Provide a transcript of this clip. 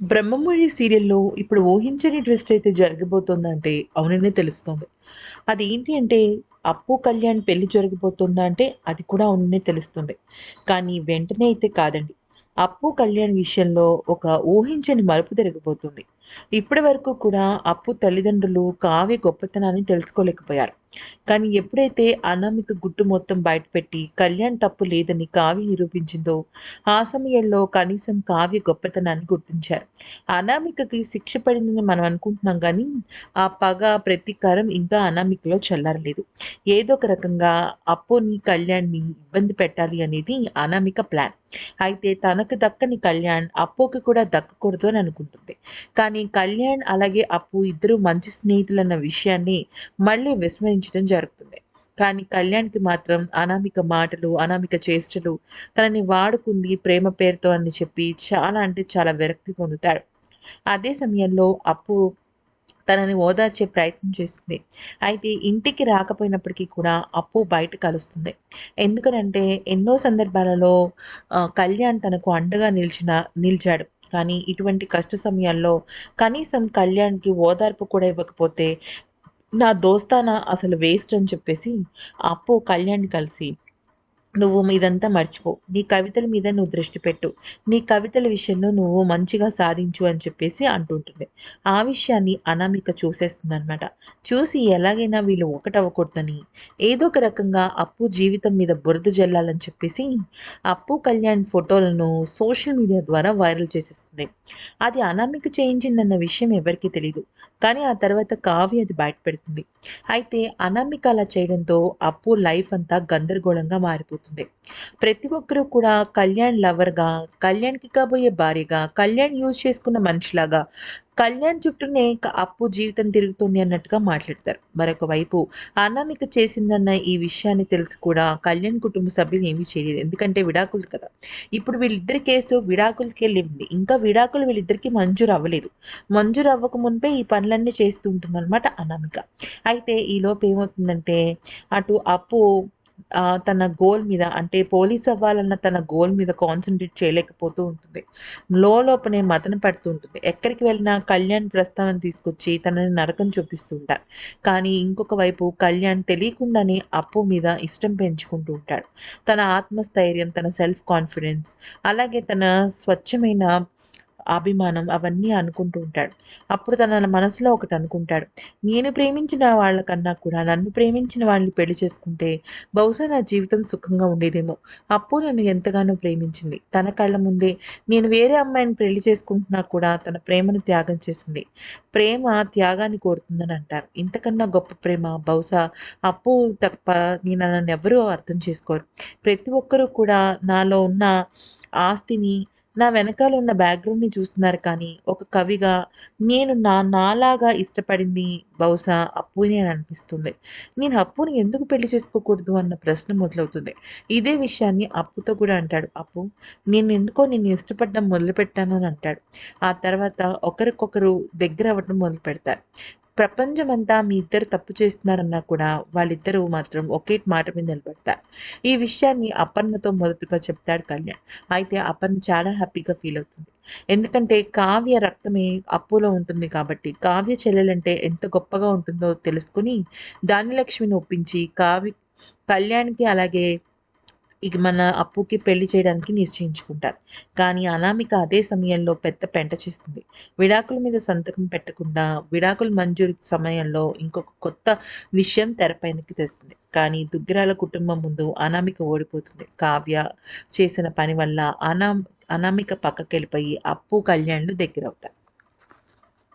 బ్రహ్మముడి సీరియల్‌లో ఇప్పుడు ఊహించని ట్విస్ట్ అయితే జరగబోతోందంటే అవుననే అది అదేంటి అంటే అప్పు, కళ్యాణ్ పెళ్ళి జరగబోతుందా అంటే అది కూడా అవుననే తెలుస్తుంది. కానీ వెంటనే అయితే కాదండి. అప్పు, కళ్యాణ్ విషయంలో ఒక ఊహించని మలుపు తిరగబోతుంది. ఇప్పటి వరకు కూడా అప్పు తల్లిదండ్రులు కావ్య గొప్పతనాన్ని తెలుసుకోలేకపోయారు. కానీ ఎప్పుడైతే అనామిక గుట్టు మొత్తం బయటపెట్టి కళ్యాణ్ తప్పు లేదని కావ్య నిరూపించిందో ఆ సమయంలో కనీసం కావ్య గొప్పతనాన్ని గుర్తించారు. అనామికకి శిక్ష పడిందని మనం అనుకుంటున్నాం కానీ ఆ పగ, ప్రతీకారం ఇంకా అనామికలో చల్లారలేదు. ఏదో ఒక రకంగా అప్పుని, కళ్యాణ్‌ని ఇబ్బంది పెట్టాలి అనేది అనామిక ప్లాన్. అయితే తనకు దక్కని కళ్యాణ్ అప్పుకి కూడా దక్కకూడదు అని అనుకుంటుంది. కానీ కళ్యాణ్ అలాగే అప్పు ఇద్దరు మంచి స్నేహితులన్న విషయాన్ని మళ్ళీ విస్మరించడం జరుగుతుంది. కానీ కళ్యాణ్‌కి మాత్రం అనామిక మాటలు, అనామిక చేష్టలు తనని వాడుకుంది ప్రేమ పేరుతో అని చెప్పి చాలా అంటే చాలా విరక్తి పొందుతాడు. అదే సమయంలో అప్పు తనని ఓదార్చే ప్రయత్నం చేస్తుంది. అయితే ఇంటికి రాకపోయినప్పటికీ కూడా అప్పు బయట కలుస్తుంది. ఎందుకనంటే ఎన్నో సందర్భాలలో కళ్యాణ్ తనకు అండగా నిలిచిన నిలిచాడు. కానీ ఇటువంటి కష్ట సమయాల్లో కనీసం కళ్యాణ్‌కి ఓదార్పు కూడా ఇవ్వకపోతే నా దోస్తానా అసలు వేస్ట్ అని చెప్పేసి అప్పు కళ్యాణ్ కలిసి నువ్వు ఇదంతా మర్చిపో. నీ కవితల మీద నువ్వు దృష్టి పెట్టు. నీ కవితల విషయంలో నువ్వు మంచిగా సాధించు అని చెప్పేసి అంటుంటుంది. ఆ విషయాన్ని అనామిక చూసేస్తుందనమాట. చూసి ఎలాగైనా వీళ్ళు ఒకటవ్వకూడదని ఏదో ఒక రకంగా అప్పు జీవితం మీద బురద జల్లాలని చెప్పేసి అప్పు, కళ్యాణ్ ఫోటోలను సోషల్ మీడియా ద్వారా వైరల్ చేసేస్తుంది. అది అనామిక చేయించిందన్న విషయం ఎవరికీ తెలియదు కానీ ఆ తర్వాత కావ్య అది బయటపెడుతుంది. అయితే అనామిక అలా చేయడంతో అప్పు లైఫ్ అంతా గందరగోళంగా మారిపోతుంది. ప్రతి ఒక్కరూ కూడా కళ్యాణ్ లవర్‌గా, కళ్యాణ్‌కి కాబోయే భార్యగా, కళ్యాణ్ యూజ్ చేసుకున్న మనిషిలాగా, కళ్యాణ్ చుట్టూనే అప్పు జీవితం తిరుగుతుంది అన్నట్టుగా మాట్లాడతారు. మరొక వైపు అనామిక చేసిందన్న ఈ విషయాన్ని తెలిసి కూడా కళ్యాణ్ కుటుంబ సభ్యులు ఏమీ చేయలేదు. ఎందుకంటే విడాకులు కదా! ఇప్పుడు వీళ్ళిద్దరి కేసు విడాకులకి వెళ్ళింది ఇంకా విడాకులు వీళ్ళిద్దరికీ మంజూరు అవ్వలేదు. మంజూరు అవ్వక మునిపే ఈ పనులన్నీ చేస్తూ ఉంటుందన్నమాట అనామిక. అయితే ఈలోపు ఏమవుతుందంటే అటు అప్పు తన గోల్ మీద అంటే పోలీస్ అవ్వాలన్న తన గోల్ మీద కాన్సన్ట్రేట్ చేయలేకపోతూ ఉంటుంది. లోపనే మతన పడుతూ ఉంటుంది. ఎక్కడికి వెళ్ళినా కళ్యాణ్ ప్రస్తావన తీసుకొచ్చి తనని నరకం చూపిస్తూ ఉంటారు. కానీ ఇంకొక వైపు కళ్యాణ్ తెలియకుండానే అప్పు మీద ఇష్టం పెంచుకుంటూ ఉంటాడు. తన ఆత్మస్థైర్యం, తన సెల్ఫ్ కాన్ఫిడెన్స్ అలాగే తన స్వచ్ఛమైన అభిమానం అవన్నీ అనుకుంటూ ఉంటాడు. అప్పుడు తన మనసులో ఒకటి అనుకుంటాడు. నేను ప్రేమించిన వాళ్ళకన్నా కూడా నన్ను ప్రేమించిన వాళ్ళని పెళ్ళి చేసుకుంటే బహుశా నా జీవితం సుఖంగా ఉండేదేమో. అప్పు నన్ను ఎంతగానో ప్రేమించింది. తన కళ్ళ ముందే నేను వేరే అమ్మాయిని పెళ్ళి చేసుకుంటున్నా కూడా తన ప్రేమను త్యాగం చేసింది. ప్రేమ త్యాగాన్ని కోరుతుందని అంటారు. ఇంతకన్నా గొప్ప ప్రేమ బహుశా అప్పు తప్ప నేను నన్నెవరూ అర్థం చేసుకోరు. ప్రతి ఒక్కరూ కూడా నాలో ఉన్న ఆస్తిని, నా వెనకాల ఉన్న బ్యాక్‌గ్రౌండ్‌ని చూస్తున్నారు కానీ ఒక కవిగా నేను నా నాలాగా ఇష్టపడింది బహుశా అప్పునే అని అనిపిస్తుంది. నేను అప్పుని ఎందుకు పెళ్ళి చేసుకోకూడదు అన్న ప్రశ్న మొదలవుతుంది. ఇదే విషయాన్ని అప్పుతో కూడా అంటాడు. అప్పు నేను ఎందుకో నిన్ను ఇష్టపడడం మొదలుపెట్టాను అని అంటాడు. ఆ తర్వాత ఒకరికొకరు దగ్గర అవ్వడం మొదలు పెడతారు ప్రపంచమంతా మీ ఇద్దరు తప్పు చేస్తున్నారన్నా కూడా వాళ్ళిద్దరూ మాత్రం ఒకే మాట మీద నిలబడతారు. ఈ విషయాన్ని అపర్ణతో మొదటగా చెప్తాడు కళ్యాణ్. అయితే అపర్ణ చాలా హ్యాపీగా ఫీల్ అవుతుంది. ఎందుకంటే కావ్య రక్తమే అప్పులో ఉంటుంది కాబట్టి కావ్య చెల్లెలంటే ఎంత గొప్పగా ఉంటుందో తెలుసుకొని ధాన్యలక్ష్మిని ఒప్పించి కావ్య కళ్యాణ్‌కి అలాగే ఇక మన అప్పుకి పెళ్ళి చేయడానికి నిశ్చయించుకుంటారు. కానీ అనామిక అదే సమయంలో పెద్ద పెంట చేస్తుంది. విడాకుల మీద సంతకం పెట్టకుండా విడాకుల మంజూరు సమయంలో ఇంకొక కొత్త విషయం తెరపైనకి తెస్తుంది. కానీ దుగ్గిరాల కుటుంబం ముందు అనామిక ఓడిపోతుంది. కావ్య చేసిన పని వల్ల అనా అనామిక పక్కకెళ్ళిపోయి అప్పు, కళ్యాణ్‌లు దగ్గరవుతారు.